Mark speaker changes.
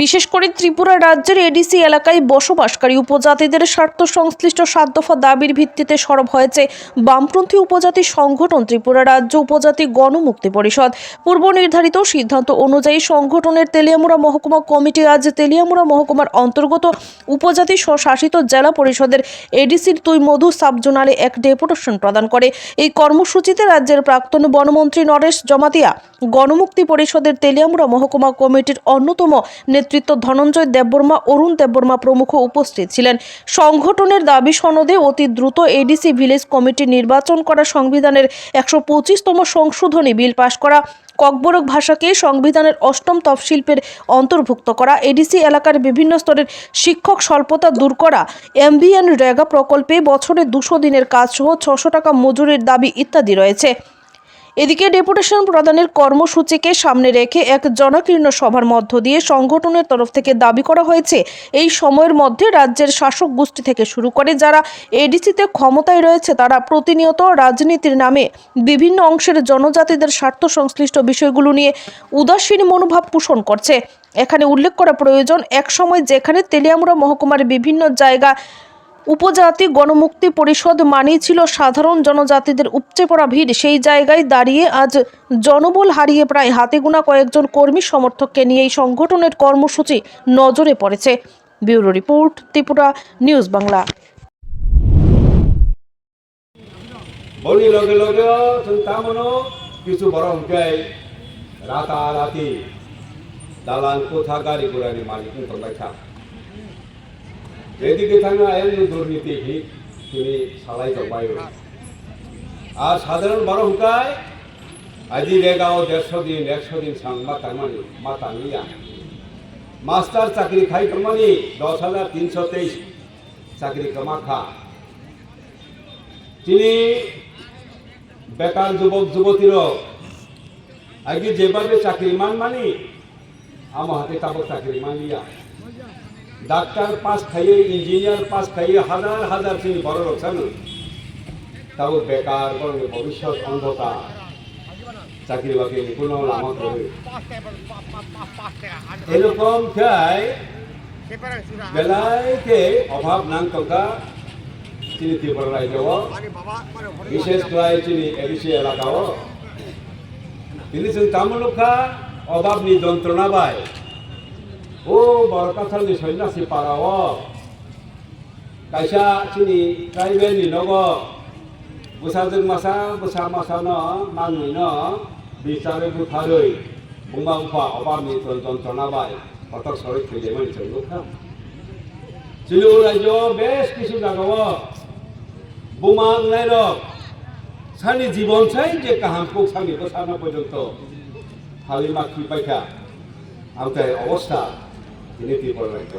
Speaker 1: বিশেষ করে ত্রিপুরা রাজ্যের এডিসি এলাকায় বসবাসকারী উপজাতিদের স্বার্থ সংশ্লিষ্ট সাত দফা দাবির ভিত্তিতে সরব হয়েছে বামপন্থী উপজাতি সংগঠন ত্রিপুরা রাজ্য উপজাতি গণমুক্তি পরিষদ। পূর্ব নির্ধারিত সিদ্ধান্ত অনুযায়ী সংগঠনের তেলিয়ামুড়া মহকুমা কমিটি আজ তেলিয়ামুড়া মহকুমার অন্তর্গত উপজাতি স্বশাসিত জেলা পরিষদের এডিসির তুই মধু সাবজোনালে এক ডেপুটেশন প্রদান করে। এই কর্মসূচিতে রাজ্যের প্রাক্তন বনমন্ত্রী নরেশ জমাতিয়া গণমুক্তি পরিষদের তেলিয়ামুড়া মহকুমা কমিটির অন্যতম নেতৃত্ব ধনঞ্জয় দেববর্মা, অরুণ দেববর্মা প্রমুখ উপস্থিত ছিলেন। সংগঠনের দাবি, সনদে অতি দ্রুত এডিসি ভিলেজ কমিটি নির্বাচন করা, সংবিধানের একশো পঁচিশতম সংশোধনী বিল পাশ করা, ককবরক ভাষাকে সংবিধানের অষ্টম তফশিল্পের অন্তর্ভুক্ত করা এডিসি এলাকার বিভিন্ন স্তরের শিক্ষক স্বল্পতা দূর করা, এমবিএন রেগা প্রকল্পে বছরে দুশো দিনের কাজ সহ ছশো টাকা মজুরির দাবি ইত্যাদি রয়েছে। এদিকে ডেপুটেশন প্রদানের কর্মসূচিকে সামনে রেখে এক জনাকীর্ণ সভার মধ্য দিয়ে সংগঠনের তরফ থেকে দাবি করা হয়েছে, এই সময়ের মধ্যে রাজ্যের শাসক গোষ্ঠী থেকে শুরু করে যারা এডিসিতে ক্ষমতায় রয়েছে তারা প্রতিনিয়ত রাজনীতির নামে বিভিন্ন অংশের জনজাতিদের স্বার্থ সংশ্লিষ্ট বিষয়গুলো নিয়ে উদাসীন মনোভাব পোষণ করছে। এখানে উল্লেখ করা প্রয়োজন এক সময় যেখানে তেলিয়ামুড়া মহকুমার বিভিন্ন জায়গা উপজাতি গণমুক্তি পরিষদ মানেই ছিল সাধারণ জনজাতিদের উপচে পড়া ভিড়। সেই জায়গায় দাঁড়িয়ে আজ জনবল হারিয়ে প্রায় হাতে গোনা কয়েকজন কর্মী সমর্থককে নিয়ে এই সংগঠনের কর্মসূচি নজরে পড়েছে। Bureau report, Tripura news Bangla.
Speaker 2: বলি লগে লগে চিন্তা কিছু বরং যায় রাতারাতি। দালান কোথা গাড়ি মালিক, কিন্তু দেখা যেদিকে থাকা আইন দুর্নীতি ঠিক তিনি সালাই জমাই আর সাধারণ বড় হুকায় আজি রেগাও দেড়শো দিন, একশো দিন সাংবা তারমানি মা তাঙ্গিয়া মাস্টার চাকরি খাই কামানি, দশ হাজার তিনশো তেইশ চাকরি কামা খা তিনি বেকার যুবক, যুবতীরও আগে যেভাবে চাকরি মান মানি আমার হাতে তাবো চাকরি মানিয়া ডাক্তার পাস খাইয়ে, ইঞ্জিনিয়ার পাস খাইয়ে হাজার হাজার তিনি বড় লোক জানো তাও বেকার বরং ভবিষ্যৎ অন্ধকার চাকরি বাকরি কোনো লামা করে এরকম খাই বেলাইতে অভাব নাং টকা তিনি ত্রিপুরা রাজ্য বিশেষ করে তিনি এডিসি এলাকাও। তিনি जों তামুলুখা অভাবনি যন্ত্রণা ও বড় কাছালনি সন্ন্যাসী পাড়াও কাইসা চিনি ট্রাইবেলনি নগ বুসাজों মাসা, বুসা মাসানো মাংনৈনো বিচারে বুথাरै বুমা উফা অভাবনি যন্ত্রণা বাই। কটক সরে থৈলেমন जों লুখা চিলু রাজ্য, বেশ কিছু জায়গাও বোমা নাই রক সানি জীবন চাই যে কাহাম কোক সানি বসানো পর্যন্ত। হালি মাখি পাইখা আমতাই অবস্থা। তিনি ত্রিপুরা রাজ্য